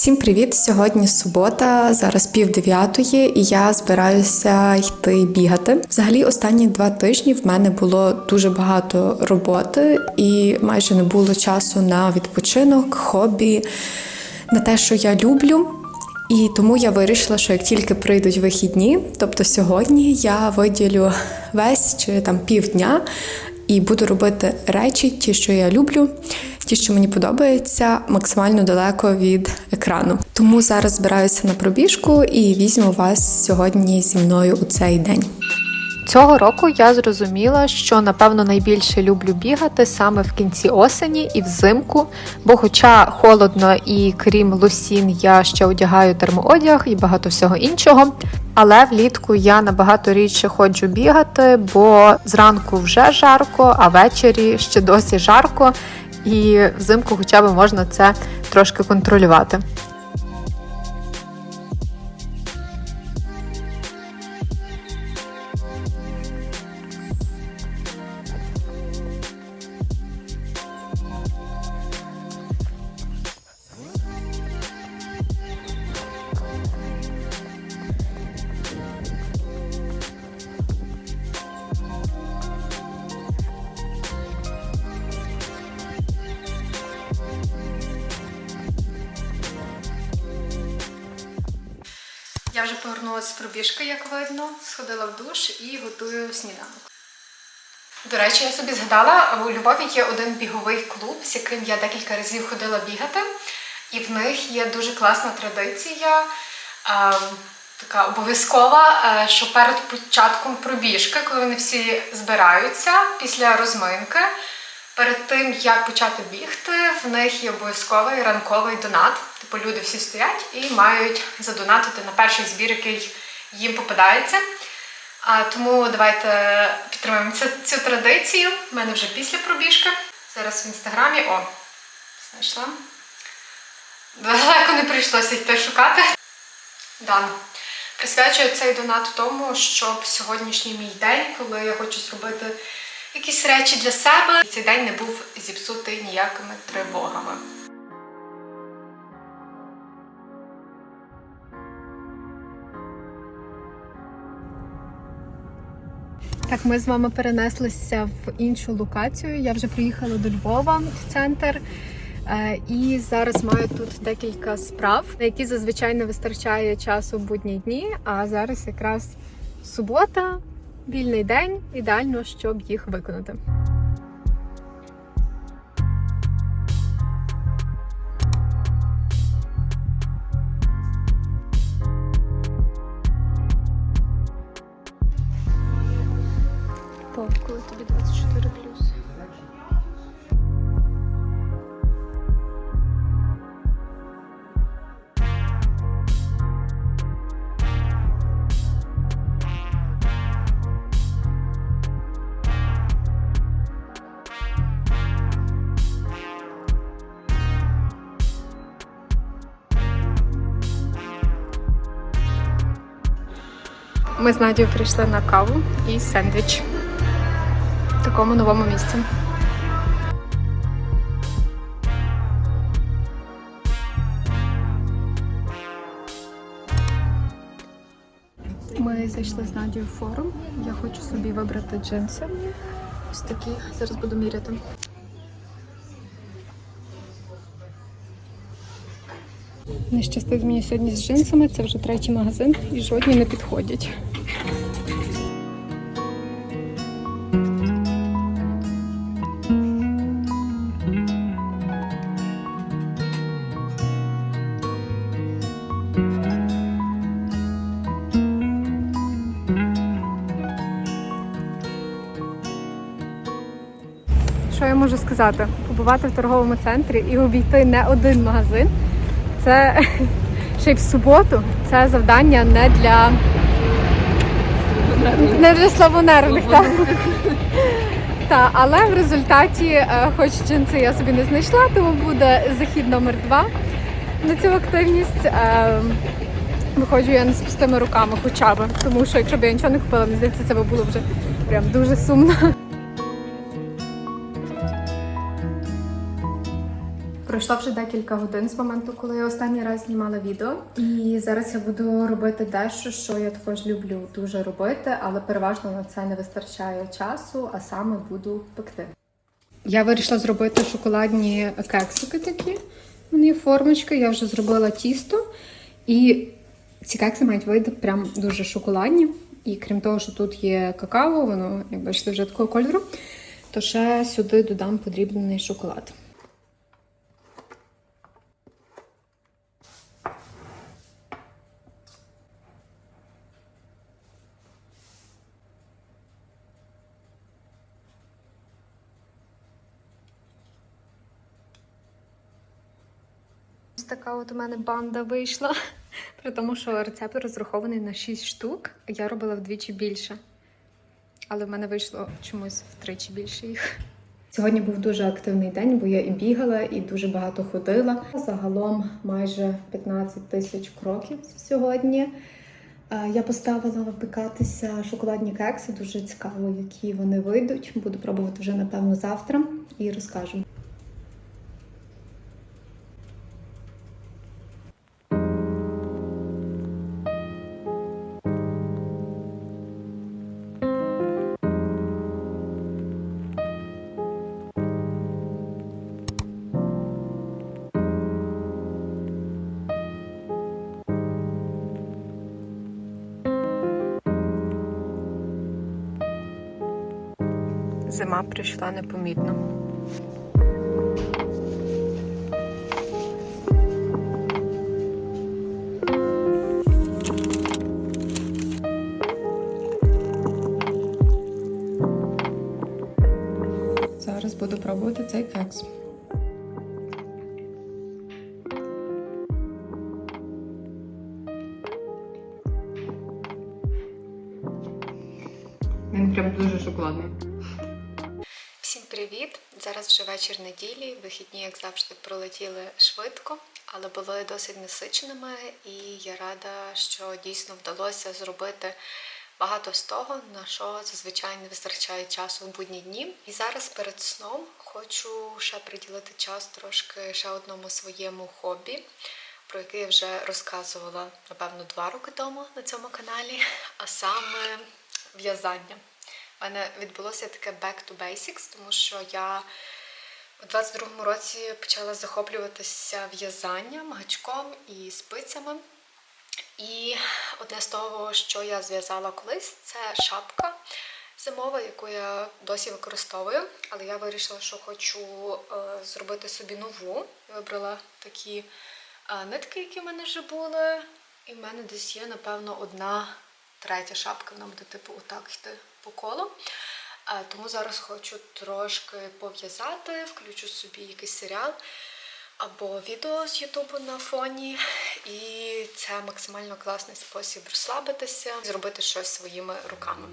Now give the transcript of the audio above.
Всім привіт! Сьогодні субота, зараз пів дев'ятої, і я збираюся йти бігати. Взагалі, останні два тижні в мене було дуже багато роботи, і майже не було часу на відпочинок, хобі, на те, що я люблю. І тому я вирішила, що як тільки прийдуть вихідні, тобто сьогодні я виділю весь чи там півдня і буду робити речі, ті, що я люблю, ті, що мені подобаються, максимально далеко від екрану. Тому зараз збираюся на пробіжку і візьму вас сьогодні зі мною у цей день. Цього року я зрозуміла, що напевно найбільше люблю бігати саме в кінці осені і взимку. Бо, хоча холодно і крім лосін, я ще одягаю термоодяг і багато всього іншого. Але влітку я набагато рідше ходжу бігати, бо зранку вже жарко, а ввечері ще досі жарко, і взимку хоча б можна це трошки контролювати. Я вже повернулася з пробіжки, як видно, сходила в душ і готую сніданок. До речі, я собі згадала, у Львові є один біговий клуб, з яким я декілька разів ходила бігати, і в них є дуже класна традиція, така обов'язкова, що перед початком пробіжки, коли вони всі збираються після розминки, перед тим як почати бігти, в них є обов'язковий ранковий донат. Типу люди всі стоять і мають задонатити на перший збір, який їм попадається. А, тому давайте підтримаємо цю, цю традицію. У мене вже після пробіжки. Зараз в інстаграмі. О, знайшла. Далеко не прийшлося йти шукати. Дан. Присвячую цей донат тому, щоб сьогоднішній мій день, коли я хочу зробити якісь речі для себе, цей день не був зіпсутий ніякими тривогами. Так, ми з вами перенеслися в іншу локацію. Я вже приїхала до Львова в центр. Е, І зараз маю тут декілька справ, на які зазвичай не вистачає часу в будні дні. А зараз якраз субота, вільний день, ідеально, щоб їх виконати. По, коли тобі 24 плюс. Ми з Надією прийшли на каву і сендвіч такому новому місці. Ми зайшли з Надією в форум. Я хочу собі вибрати джинси. Ось такі. Зараз буду міряти. Не щастить мені сьогодні з джинсами. Це вже третій магазин і жодні не підходять. Можу сказати? Побувати в торговому центрі і обійти не один магазин. Це ще й в суботу. Це завдання не для не для слабонервних. Так. Та, але в результаті, е, хоч джинси я собі не знайшла, тому буде захід номер два на цю активність. Е, Виходжу я не з пустими руками хоча б, тому що якщо б я нічого не купила, мені здається, це би було вже прям дуже сумно. Пройшло вже декілька годин з моменту, коли я останній раз знімала відео. І зараз я буду робити дещо, що я також люблю дуже робити, але переважно на це не вистачає часу, а саме буду пекти. Я вирішила зробити шоколадні кексики такі. У формочки, я вже зробила тісто. І ці кекси мають вийти прям дуже шоколадні. І крім того, що тут є какао, воно, як бачите, вже такого кольору, то ще сюди додам подрібнений шоколад. Така от у мене банда вийшла. При тому, що рецепт розрахований на 6 штук, я робила вдвічі більше. Але в мене вийшло чомусь втричі більше їх. Сьогодні був дуже активний день, бо я і бігала, і дуже багато ходила. Загалом майже 15 тисяч кроків сьогодні. Е, Я поставила випікатися шоколадні кекси. Дуже цікаво, які вони вийдуть. Буду пробувати вже напевно завтра і розкажу. Зима прийшла непомітно. Зараз буду пробувати цей кекс. Він прям дуже шоколадний. Привіт! Зараз вже вечір неділі. Вихідні, як завжди, пролетіли швидко, але були досить насиченими, і я рада, що дійсно вдалося зробити багато з того, на що зазвичай не вистачає часу в будні дні. І зараз перед сном хочу ще приділити час трошки ще одному своєму хобі. Про яке я вже розказувала напевно два роки тому на цьому каналі, а саме в'язання. У мене відбулося таке back to basics, тому що я у 22-му році почала захоплюватися в'язанням, гачком і спицями. І одне з того, що я зв'язала колись, це шапка зимова, яку я досі використовую. Але я вирішила, що хочу е, зробити собі нову. Вибрала такі е, нитки, які в мене вже були. І в мене десь є, напевно, одна третя шапка. Вона буде типу отак йти по колу. Тому зараз хочу трошки пов'язати, включу собі якийсь серіал або відео з Ютубу на фоні. І це максимально класний спосіб розслабитися, зробити щось своїми руками.